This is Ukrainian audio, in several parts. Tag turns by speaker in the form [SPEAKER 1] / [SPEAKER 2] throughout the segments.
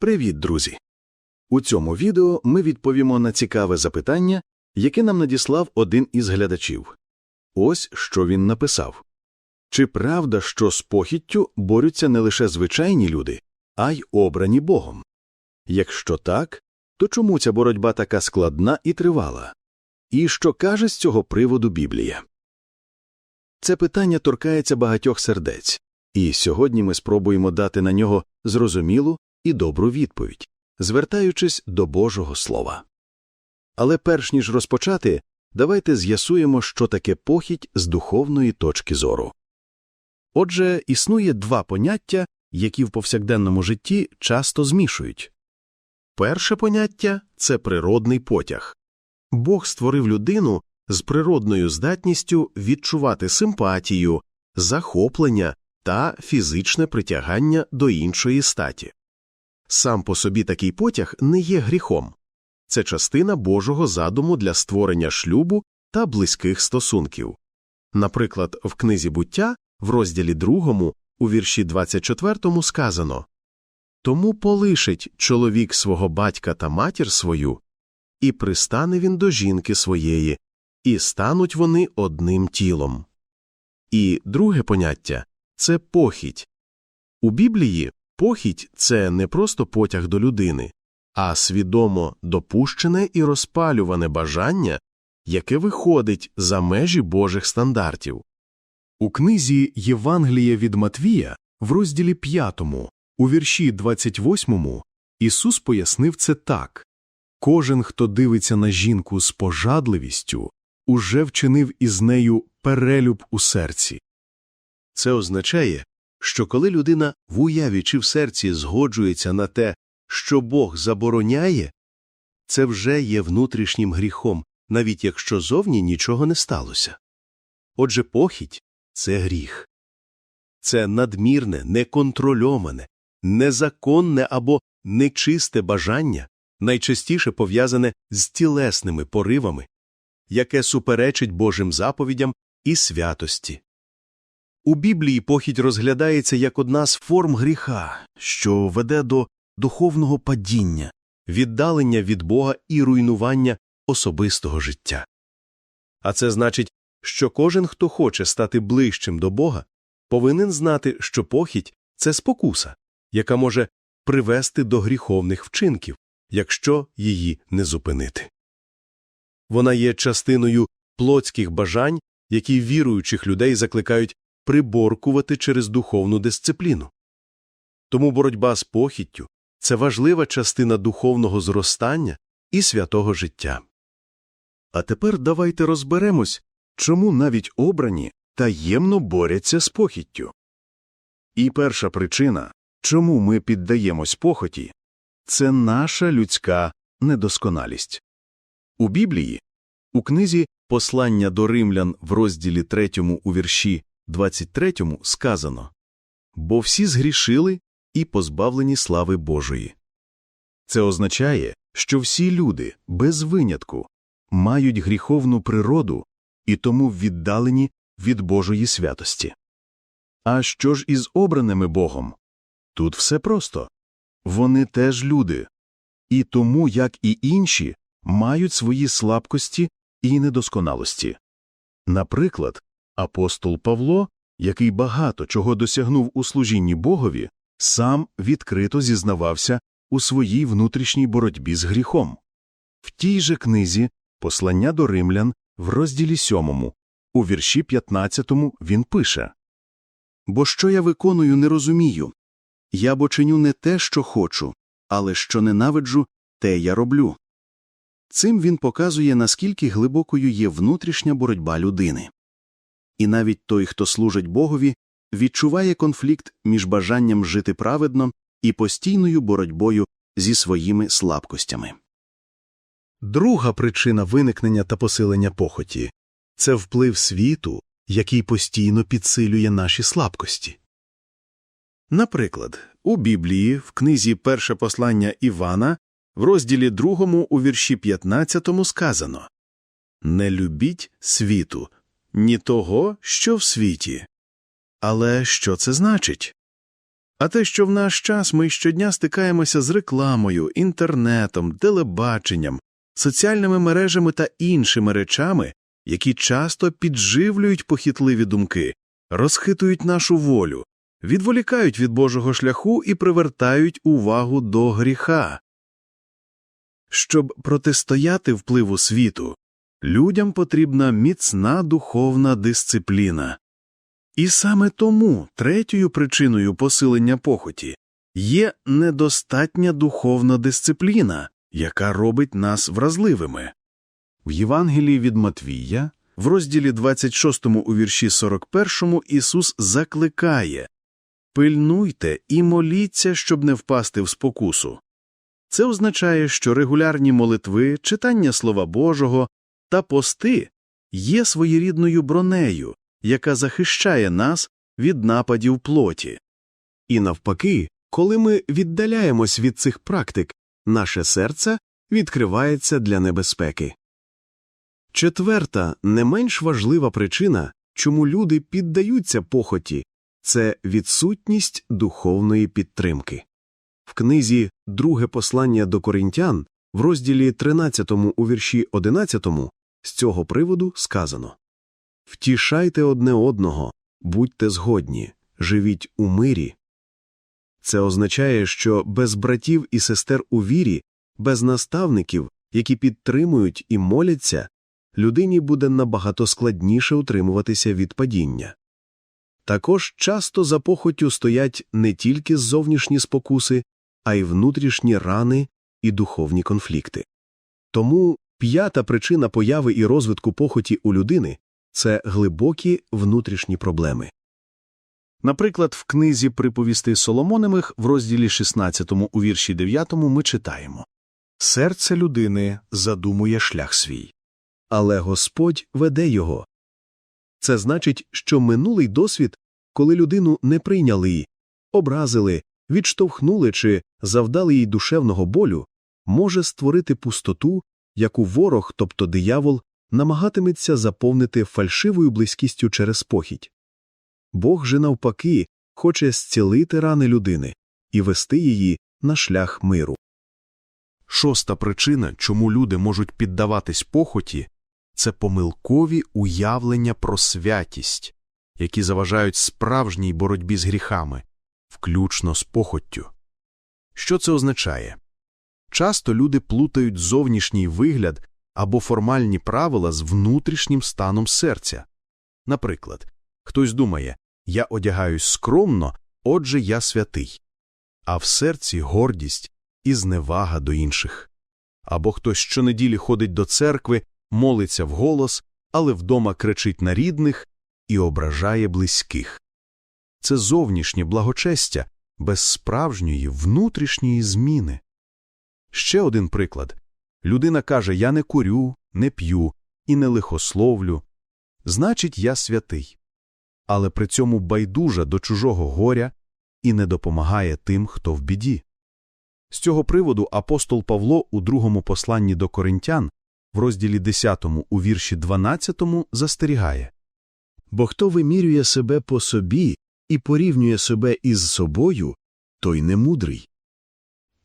[SPEAKER 1] Привіт, друзі! У цьому відео ми відповімо на цікаве запитання, яке нам надіслав один із глядачів. Ось що він написав. Чи правда, що з похіттю борються не лише звичайні люди, а й обрані Богом? Якщо так, то чому ця боротьба така складна і тривала? І що каже з цього приводу Біблія? Це питання торкається багатьох сердець, і сьогодні ми спробуємо дати на нього зрозумілу і добру відповідь, звертаючись до Божого Слова. Але перш ніж розпочати, давайте з'ясуємо, що таке похідь з духовної точки зору. Отже, існує два поняття, які в повсякденному житті часто змішують. Перше поняття це природний потяг. Бог створив людину з природною здатністю відчувати симпатію, захоплення та фізичне притягання до іншої статі. Сам по собі такий потяг не є гріхом це частина Божого задуму для створення шлюбу та близьких стосунків. Наприклад, в книзі буття, в розділі 2, у вірші 24 сказано Тому полишить чоловік свого батька та матір свою, і пристане він до жінки своєї, і стануть вони одним тілом. І друге поняття це похідь. У Біблії похідь це не просто потяг до людини, а свідомо допущене і розпалюване бажання, яке виходить за межі Божих стандартів. У книзі Євангелія від Матвія в розділі 5, у вірші 28 Ісус пояснив це так Кожен, хто дивиться на жінку з пожадливістю, уже вчинив із нею перелюб у серці. Це означає, що коли людина в уяві чи в серці згоджується на те, що Бог забороняє, це вже є внутрішнім гріхом, навіть якщо зовні нічого не сталося. Отже, похідь це гріх. Це надмірне, неконтрольоване, незаконне або нечисте бажання, найчастіше пов'язане з тілесними поривами, яке суперечить Божим заповідям і святості. У Біблії похідь розглядається як одна з форм гріха, що веде до духовного падіння, віддалення від Бога і руйнування особистого життя. А це значить, що кожен, хто хоче стати ближчим до Бога, повинен знати, що похідь це спокуса, яка може привести до гріховних вчинків, якщо її не зупинити. Вона є частиною плотських бажань, які віруючих людей закликають приборкувати через духовну дисципліну. Тому боротьба з похіттю це важлива частина духовного зростання і святого життя. А тепер давайте розберемось, чому навіть обрані таємно борються з похіттю. І перша причина, чому ми піддаємось похоті, це наша людська недосконалість. У Біблії, у книзі Послання до римлян в розділі 3 у вірші 23 сказано Бо всі згрішили і позбавлені слави Божої. Це означає, що всі люди, без винятку, мають гріховну природу і тому віддалені від Божої святості. А що ж із обраними Богом? Тут все просто вони теж люди, і тому, як і інші, мають свої слабкості і недосконалості. Наприклад, апостол Павло, який багато чого досягнув у служінні Богові, сам відкрито зізнавався у своїй внутрішній боротьбі з гріхом. В тій же книзі Послання до римлян в розділі 7, у вірші 15 він пише Бо що я виконую, не розумію. Я бо чиню не те, що хочу, але що ненавиджу, те я роблю. Цим він показує, наскільки глибокою є внутрішня боротьба людини. І навіть той, хто служить Богові, відчуває конфлікт між бажанням жити праведно і постійною боротьбою зі своїми слабкостями. Друга причина виникнення та посилення похоті це вплив світу, який постійно підсилює наші слабкості. Наприклад, у Біблії, в книзі Перше послання Івана, в розділі 2 у вірші 15 сказано Не любіть світу, ні того, що в світі. Але що це значить?
[SPEAKER 2] А те, що в наш час ми щодня стикаємося з рекламою, інтернетом, телебаченням, соціальними мережами та іншими речами, які часто підживлюють похитливі думки, розхитують нашу волю, відволікають від Божого шляху і привертають увагу до гріха. Щоб протистояти впливу світу, людям потрібна міцна духовна дисципліна. І саме тому третьою причиною посилення похоті є недостатня духовна дисципліна, яка робить нас вразливими. В Євангелії від Матвія, в розділі 26 у вірші 41 Ісус закликає Пильнуйте і моліться, щоб не впасти в спокусу. Це означає, що регулярні молитви, читання Слова Божого та пости є своєрідною бронею, яка захищає нас від нападів плоті.
[SPEAKER 3] І навпаки, коли ми віддаляємось від цих практик, наше серце відкривається для небезпеки. Четверта, не менш важлива причина, чому люди піддаються похоті, це відсутність духовної підтримки. В книзі Друге послання до коринтян в розділі 13 у вірші 11 з цього приводу сказано Втішайте одне одного, будьте згодні, живіть у мирі. Це означає, що без братів і сестер у вірі, без наставників, які підтримують і моляться, людині буде набагато складніше утримуватися від падіння. Також часто за похотю стоять не тільки зовнішні спокуси, а й внутрішні рани і духовні конфлікти. Тому п'ята причина появи і розвитку похоті у людини це глибокі внутрішні проблеми.
[SPEAKER 2] Наприклад, в книзі приповістей Соломонимих в розділі 16 у вірші 9 ми читаємо Серце людини задумує шлях свій.
[SPEAKER 3] але Господь веде його. Це значить, що минулий досвід, коли людину не прийняли, образили, відштовхнули чи завдали їй душевного болю, може створити пустоту, яку ворог, тобто диявол, намагатиметься заповнити фальшивою близькістю через похідь. Бог же, навпаки, хоче зцілити рани людини і вести її на шлях миру.
[SPEAKER 2] Шоста причина, чому люди можуть піддаватись похоті, це помилкові уявлення про святість, які заважають справжній боротьбі з гріхами, включно з похоттю. Що це означає? Часто люди плутають зовнішній вигляд або формальні правила з внутрішнім станом серця. Наприклад, хтось думає я одягаюсь скромно, отже, я святий, а в серці гордість і зневага до інших. Або хтось щонеділі ходить до церкви, молиться вголос, але вдома кричить на рідних і ображає близьких. Це зовнішнє благочестя без справжньої внутрішньої зміни. Ще один приклад. Людина каже «Я не курю, не п'ю і не лихословлю. Значить, я святий. Але при цьому байдужа до чужого горя і не допомагає тим, хто в біді. З цього приводу апостол Павло у другому посланні до коринтян в розділі 10 у вірші 12 застерігає
[SPEAKER 3] Бо хто вимірює себе по собі і порівнює себе із собою, той не мудрий.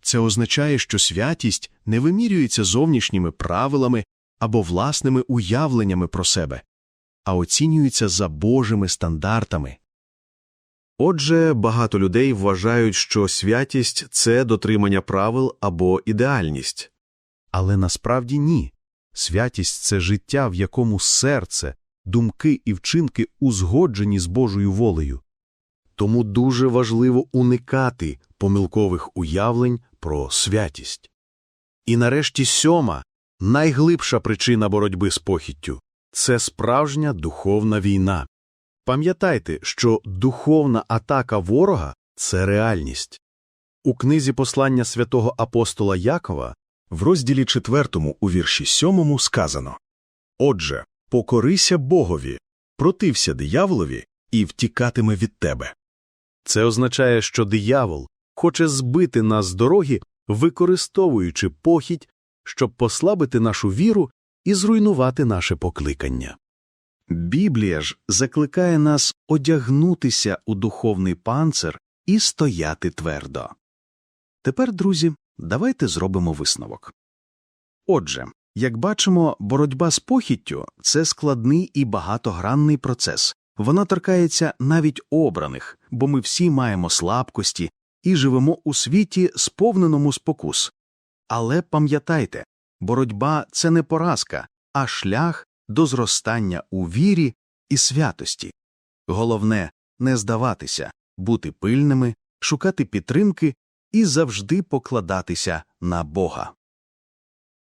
[SPEAKER 3] Це означає, що святість не вимірюється зовнішніми правилами або власними уявленнями про себе, а оцінюється за Божими стандартами. Отже, багато людей вважають, що святість це дотримання правил або ідеальність.
[SPEAKER 2] Але насправді ні. Святість це життя, в якому серце, думки і вчинки узгоджені з Божою волею.
[SPEAKER 3] Тому дуже важливо уникати помилкових уявлень про святість. І нарешті сьома, найглибша причина боротьби з похіттю це справжня духовна війна. Пам'ятайте, що духовна атака ворога це реальність. У книзі послання святого апостола Якова в розділі 4 у вірші 7 сказано Отже, покорися Богові, протився дияволові і втікатиме від тебе. Це означає, що диявол хоче збити нас з дороги, використовуючи похідь, щоб послабити нашу віру і зруйнувати наше покликання. Біблія ж закликає нас одягнутися у духовний панцир
[SPEAKER 2] і стояти твердо. Тепер, друзі, давайте зробимо висновок. Отже, як бачимо, боротьба з похіттю це складний і багатогранний процес. Вона торкається навіть обраних, бо ми всі маємо слабкості і живемо у світі, сповненому спокус. Але пам'ятайте, боротьба це не поразка, а шлях до зростання у вірі і святості. Головне не здаватися, бути пильними, шукати підтримки і завжди покладатися на Бога.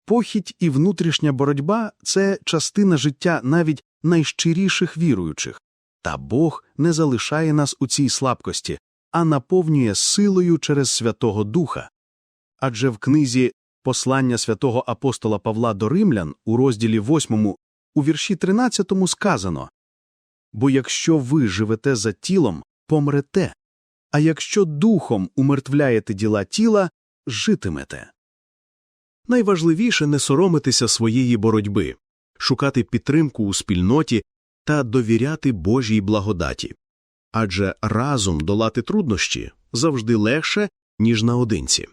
[SPEAKER 2] Похідь і внутрішня боротьба це частина життя навіть найщиріших віруючих, та Бог не залишає нас у цій слабкості, а наповнює силою через Святого Духа. Адже в книзі Послання святого апостола Павла до римлян у розділі 8 у вірші 13 сказано Бо якщо ви живете за тілом, помрете, а якщо духом умертвляєте діла тіла, житимете. Найважливіше не соромитися своєї боротьби, шукати підтримку у спільноті та довіряти Божій благодаті. Адже разом долати труднощі завжди легше, ніж наодинці.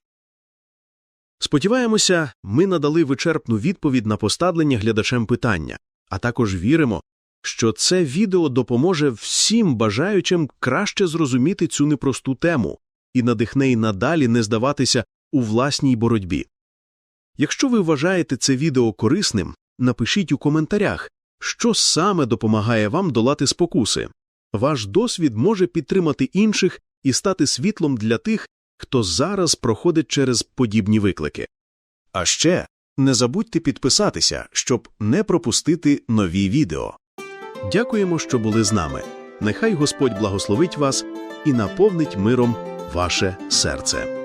[SPEAKER 2] Сподіваємося, ми надали вичерпну відповідь на поставлення глядачем питання, а також віримо, що це відео допоможе всім бажаючим краще зрозуміти цю непросту тему і надихне й надалі не здаватися у власній боротьбі. Якщо ви вважаєте це відео корисним, напишіть у коментарях, що саме допомагає вам долати спокуси. Ваш досвід може підтримати інших і стати світлом для тих, хто зараз проходить через подібні виклики. А ще не забудьте підписатися, щоб не пропустити нові відео. Дякуємо, що були з нами. Нехай Господь благословить вас і наповнить миром ваше серце.